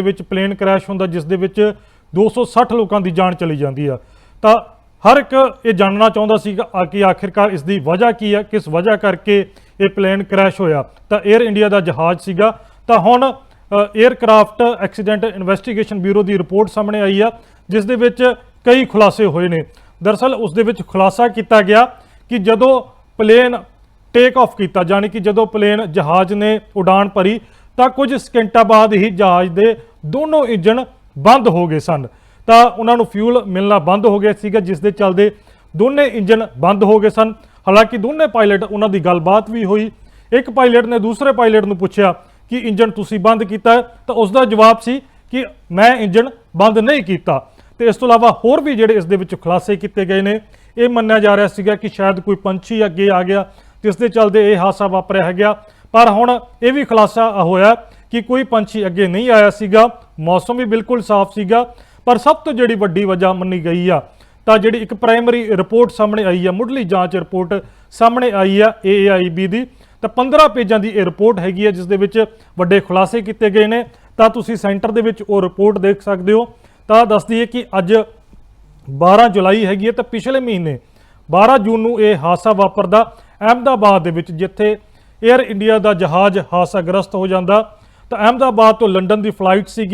ਦੇ ਵਿੱਚ plain crash ਹੁੰਦਾ, ਜਿਸ ਦੇ ਵਿੱਚ 260 ਲੋਕਾਂ ਦੀ ਜਾਨ ਚਲੀ ਜਾਂਦੀ ਆ। ਤਾਂ ਹਰ ਇੱਕ ਇਹ ਜਾਣਨਾ ਚਾਹੁੰਦਾ ਸੀ ਕਿ ਆਖਿਰਕਾਰ ਇਸ ਦੀ ਵਜ੍ਹਾ ਕੀ ਹੈ ਕਿਸ ਵਜ੍ਹਾ ਕਰਕੇ ਇਹ ਪਲੇਨ ਕ੍ਰੈਸ਼ ਹੋਇਆ। ਤਾਂ 에ਅਰ ਇੰਡੀਆ ਦਾ ਜਹਾਜ਼ ਸੀਗਾ। ਤਾਂ ਹੁਣ 에ਅਰਕ੍ਰਾਫਟ ਐਕਸੀਡੈਂਟ ਇਨਵੈਸਟੀਗੇਸ਼ਨ ਬਿਊਰੋ ਦੀ ਰਿਪੋਰਟ ਸਾਹਮਣੇ ਆਈ ਆ, ਜਿਸ ਦੇ ਵਿੱਚ ਕਈ ਖੁਲਾਸੇ ਹੋਏ ਨੇ। ਦਰਅਸਲ ਉਸ ਦੇ ਵਿੱਚ ਖੁਲਾਸਾ ਕੀਤਾ ਗਿਆ ਕਿ ਜਦੋਂ ਪਲੇਨ ਟੇਕ ਆਫ ਕੀਤਾ ਜਾਣੀ ਕਿ ਜਦੋਂ ਪਲੇਨ ਜਹਾਜ਼ ਨੇ ਉਡਾਨ ਭਰੀ, ਤਾਂ ਕੁਝ ਸਕਿੰਟਾਂ ਬਾਅਦ ਹੀ ਜਹਾਜ਼ ਦੇ ਦੋਨੋਂ ਇੰਜਣ ਬੰਦ ਹੋ ਗਏ ਸਨ। ਤਾਂ ਉਹਨਾਂ ਨੂੰ ਫਿਊਲ ਮਿਲਣਾ ਬੰਦ ਹੋ ਗਿਆ ਸੀਗਾ, ਜਿਸ ਦੇ ਚੱਲਦੇ ਦੋਨੇ ਇੰਜਣ ਬੰਦ ਹੋ ਗਏ ਸਨ। ਹਾਲਾਂਕਿ ਦੋਨੇ ਪਾਇਲਟ ਉਹਨਾਂ ਦੀ ਗੱਲਬਾਤ ਵੀ ਹੋਈ। ਇੱਕ ਪਾਇਲਟ ਨੇ ਦੂਸਰੇ ਪਾਇਲਟ ਨੂੰ ਪੁੱਛਿਆ ਕਿ, ਇੰਜਣ ਤੁਸੀਂ ਬੰਦ ਕੀਤਾ? ਤਾਂ ਉਸ ਦਾ ਜਵਾਬ ਸੀ ਕਿ, ਮੈਂ ਇੰਜਣ ਬੰਦ ਨਹੀਂ ਕੀਤਾ। ਤੇ ਇਸ ਤੋਂ ਇਲਾਵਾ ਹੋਰ ਵੀ ਜਿਹੜੇ ਇਸ ਦੇ ਵਿੱਚ ਖੁਲਾਸੇ ਕੀਤੇ ਗਏ ਨੇ, ਇਹ ਮੰਨਿਆ ਜਾ ਰਿਹਾ ਸੀਗਾ ਕਿ ਸ਼ਾਇਦ ਕੋਈ ਪੰਛੀ ਅੱਗੇ ਆ ਗਿਆ, ਜਿਸ ਦੇ ਚੱਲਦੇ ਇਹ ਹਾਦਸਾ ਵਾਪਰਿਆ ਹੈਗਾ। ਪਰ ਹੁਣ ਇਹ ਵੀ ਖੁਲਾਸਾ ਹੋਇਆ ਕਿ ਕੋਈ ਪੰਛੀ ਅੱਗੇ ਨਹੀਂ ਆਇਆ ਸੀਗਾ। ਮੌਸਮ ਵੀ ਬਿਲਕੁਲ ਸਾਫ਼ ਸੀਗਾ, ਪਰ ਸਭ ਤੋਂ ਜਿਹੜੀ ਵੱਡੀ ਵਜ੍ਹਾ ਮੰਨੀ ਗਈ ਆ, ਤਾਂ ਜਿਹੜੀ ਇੱਕ ਪ੍ਰਾਇਮਰੀ ਰਿਪੋਰਟ ਸਾਹਮਣੇ ਆਈ ਆ, ਮੁੱਢਲੀ ਜਾਂਚ ਰਿਪੋਰਟ ਸਾਹਮਣੇ ਆਈ ਆ AAIB ਦੀ, ਤਾਂ 15 ਪੇਜਾਂ ਦੀ ਇਹ ਰਿਪੋਰਟ ਹੈਗੀ ਹੈ ਜਿਸ ਦੇ ਵਿੱਚ ਵੱਡੇ ਖੁਲਾਸੇ ਕੀਤੇ ਗਏ ਨੇ। ਤਾਂ ਤੁਸੀਂ ਸੈਂਟਰ ਦੇ ਵਿੱਚ ਉਹ ਰਿਪੋਰਟ ਦੇਖ ਸਕਦੇ ਹੋ। ਤਾਂ ਦੱਸਦੀ ਹੈ ਕਿ ਅੱਜ 12 ਜੁਲਾਈ ਹੈਗੀ ਹੈ ਤਾਂ ਪਿਛਲੇ ਮਹੀਨੇ 12 ਜੂਨ ਨੂੰ ਇਹ ਹਾਦਸਾ ਵਾਪਰਦਾ। ਅਹਿਮਦਾਬਾਦ ਦੇ ਵਿੱਚ ਜਿੱਥੇ 에ਅਰ ਇੰਡੀਆ ਦਾ ਜਹਾਜ਼ ਹਾਦਸਾਗ੍ਰਸਤ ਹੋ ਜਾਂਦਾ ਤਾਂ ਅਹਿਮਦਾਬਾਦ ਤੋਂ ਲੰਡਨ ਦੀ ਫਲਾਈਟ ਸੀਗੀ।